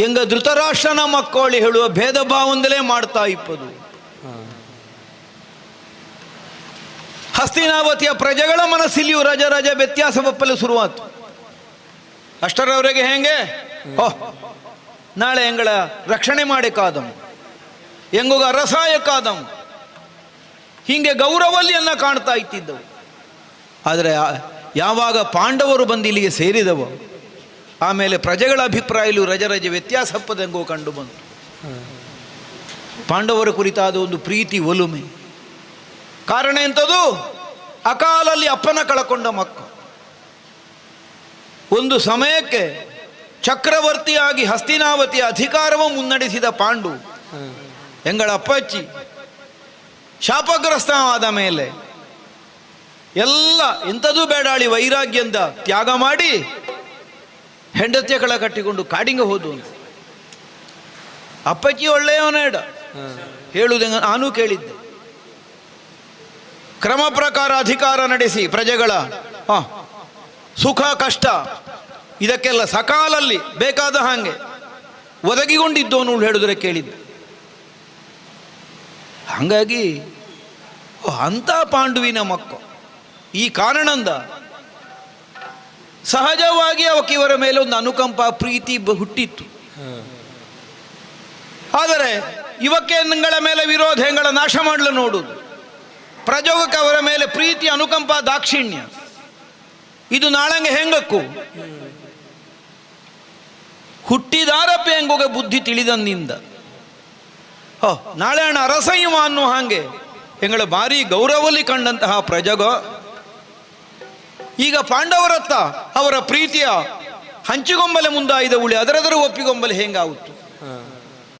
ಎಂಗ ಧೃತರಾಷ್ಟ್ರನ ಮಕ್ಕಳು ಹೇಳುವ ಭೇದ ಭಾವಂದಲೇ ಮಾಡ್ತಾ ಇಪ್ಪದು. ಹಸ್ತಿನಾವತಿಯ ಪ್ರಜೆಗಳ ಮನಸ್ಸಿಲ್ಲಿಯೂ ರಜ ರಜ ವ್ಯತ್ಯಾಸ ಒಪ್ಪಲು ಶುರುವಾತು. ಅಷ್ಟರವರೆಗೆ ಹೆಂಗೆ? ಓಹ್ ನಾಳೆ ಹೆಂಗಳ ರಕ್ಷಣೆ ಮಾಡಿ ಕಾದಂ. ಹೆಂಗುಗ ಅರಸಾಯ ಕಾದಂ. ಹೀಗೆ ಗೌರವಲ್ಲಿಯನ್ನ ಕಾಣ್ತಾ ಇತ್ತಿದ್ದವು. ಆದರೆ ಯಾವಾಗ ಪಾಂಡವರು ಬಂದು ಇಲ್ಲಿಗೆ ಸೇರಿದವು ಆಮೇಲೆ ಪ್ರಜೆಗಳ ಅಭಿಪ್ರಾಯಲು ರಜ ರಜೆ ವ್ಯತ್ಯಾಸಪ್ಪದೆಂಗೋ ಕಂಡು ಬಂತು. ಪಾಂಡವರ ಕುರಿತಾದ ಒಂದು ಪ್ರೀತಿ ಒಲುಮೆ. ಕಾರಣ ಎಂಥದ್ದು ಅಕಾಲಲ್ಲಿ ಅಪ್ಪನ ಕಳಕೊಂಡ ಮಕ್ಕಳು. ಒಂದು ಸಮಯಕ್ಕೆ ಚಕ್ರವರ್ತಿಯಾಗಿ ಹಸ್ತಿನಾವತಿಯ ಅಧಿಕಾರವ ಮುನ್ನಡೆಸಿದ ಪಾಂಡು ಎಂಗಳ ಅಪ್ಪಚ್ಚಿ ಶಾಪಗ್ರಸ್ತವಾದ ಮೇಲೆ ಎಲ್ಲ ಎಂಥದೂ ಬೇಡಾಳಿ ವೈರಾಗ್ಯಂದ ತ್ಯಾಗ ಮಾಡಿ ಹೆಂಡತಿಯ ಕಳ ಕಟ್ಟಿಕೊಂಡು ಕಾಡಿಂಗ ಹೋದು ಅಂತ. ಅಪ್ಪಚ್ಚಿ ಒಳ್ಳೆಯವನೇಡ ಹೇಳುವುದಂಗ ನಾನು ಕೇಳಿದ್ದೆ. ಕ್ರಮ ಪ್ರಕಾರ ಅಧಿಕಾರ ನಡೆಸಿ ಪ್ರಜೆಗಳ ಸುಖ, ಕಷ್ಟ, ಇದಕ್ಕೆಲ್ಲ ಸಕಾಲಲ್ಲಿ ಬೇಕಾದ ಹಾಗೆ ಒದಗಿಕೊಂಡಿದ್ದವನು ಹೇಳಿದ್ರೆ ಕೇಳಿದ್ದೆ. ಹಾಗಾಗಿ ಅಂತ ಪಾಂಡುವಿನ ಮಕ್ಕ ಈ ಕಾರಣಂದ ಸಹಜವಾಗಿ ಅವಕ್ಕೆ ಇವರ ಮೇಲೆ ಒಂದು ಅನುಕಂಪ ಪ್ರೀತಿ ಹುಟ್ಟಿತ್ತು. ಆದರೆ ಹೆಂಗಳ ಮೇಲೆ ವಿರೋಧ ಹೆಂಗಳ ನಾಶ ಮಾಡಲು ನೋಡು ಪ್ರಜೋಗಕ್ಕೆ ಅವರ ಮೇಲೆ ಪ್ರೀತಿ, ಅನುಕಂಪ, ದಾಕ್ಷಿಣ್ಯ. ಇದು ನಾಳಂಗೆ ಹೆಂಗಕ್ಕು? ಹುಟ್ಟಿದಾರ ಹೆಂಗೋಗ ಬುದ್ಧಿ ತಿಳಿದಂದಿಂದ. ಹೋ, ನಾಳೆ ಅಣ್ಣ ಅರಸಯ್ಯವ ಅನ್ನೋ ಹಾಗೆ ಹೆಂಗಳ ಭಾರಿ ಗೌರವಲ್ಲಿ ಕಂಡಂತಹ ಪ್ರಜಗ ಈಗ ಪಾಂಡವರತ್ತ ಅವರ ಪ್ರೀತಿಯ ಹಂಚಿಗೊಂಬಲೆ ಮುಂದಾಯಿದ ಉಳಿ ಅದರದರ ಒಪ್ಪಿಗೊಂಬಲೆ ಹೆಂಗಾವುತ್ತು